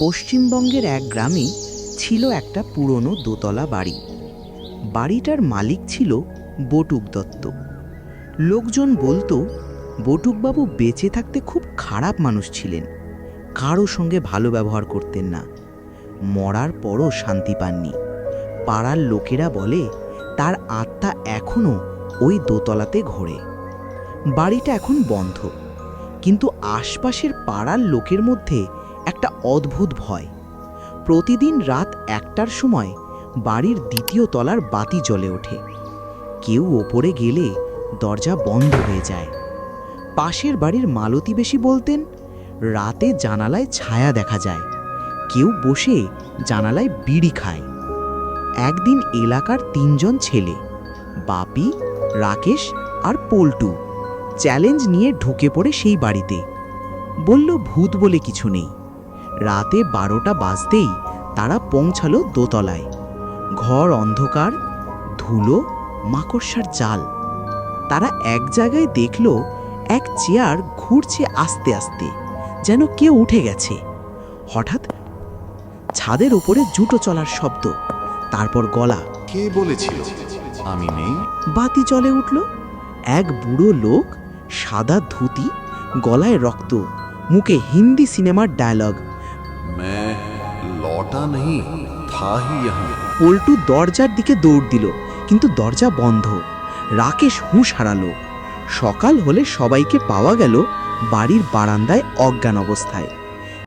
পশ্চিমবঙ্গের এক গ্রামে ছিল একটা পুরনো দোতলা বাড়ি। বাড়িটার মালিক ছিল বটুক দত্ত। লোকজন বলতো, বটুকবাবু বেঁচে থাকতে খুব খারাপ মানুষ ছিলেন। কারও সঙ্গে ভালো ব্যবহার করতেন না। মরার পরও শান্তি পাননি। পাড়ার লোকেরা বলে, তার আত্মা এখনও ওই দোতলাতে ঘোরে। বাড়িটা এখন বন্ধ। কিন্তু আশপাশের পাড়ার লোকের মধ্যে একটা অদ্ভুত ভয়। প্রতিদিন রাত একটার সময় বাড়ির দ্বিতীয় তলার বাতি জ্বলে ওঠে। কেউ ওপরে গেলে দরজা বন্ধ হয়ে যায়। পাশের বাড়ির মালতী বেশি বলতেন, রাতে জানালায় ছায়া দেখা যায়। কেউ বসে জানালায় বিড়ি খায়। একদিন এলাকার তিনজন ছেলে, বাপি, রাকেশ আর পল্টু, চ্যালেঞ্জ নিয়ে ঢুকে পড়ে সেই বাড়িতে। বলল, ভূত বলে কিছু নেই। রাতে বারোটা বাজতেই তারা পৌঁছালো দোতলায়। ঘর অন্ধকার ধুলো মাকড়সার জাল। তারা এক জায়গায় দেখল এক চেয়ার ঘুরছে আস্তে আস্তে যেন কেউ উঠে গেছে। হঠাৎ ছাদের উপরে জুটো চলার শব্দ তারপর গলা। কে বলেছিল? আমি নেই। বাতি জ্বলে উঠল। এক বুড়ো লোক সাদা ধুতি গলায় রক্ত মুখে হিন্দি সিনেমার ডায়লগ। লৌটা নেই পল্টু দরজার দিকে দৌড় দিল, কিন্তু দরজা বন্ধ। রাকেশ হুঁশ হারালো। সকাল হলে সবাইকে পাওয়া গেল বাড়ির বারান্দায় অজ্ঞান অবস্থায়।